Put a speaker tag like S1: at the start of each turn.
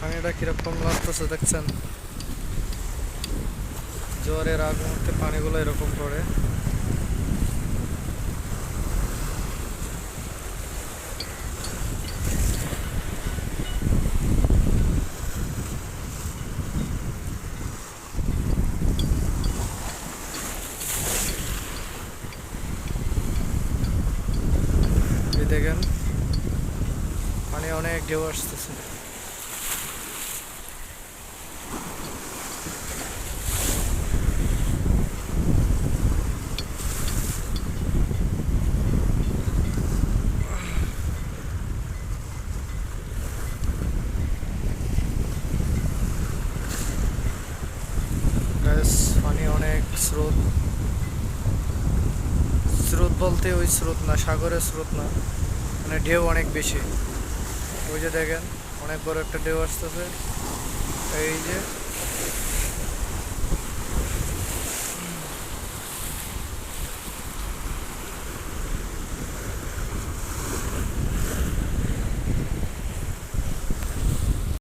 S1: পানিটা কীরকম লাগতেছে দেখছেন? জোয়ারের আগ মুহূর্তে পানিগুলো এরকম পড়ে। দেখেন, পানি অনেক ঢেউ আসতেছে। Guys, পানি অনেক স্রোত। স্রোত বলতে ওই স্রোত না সাগরের স্রোত না। মানে ঢেউ অনেক বেশি। ওই যে দেখেন অনেক বড় একটা ঢেউ আসতেছে। এই যে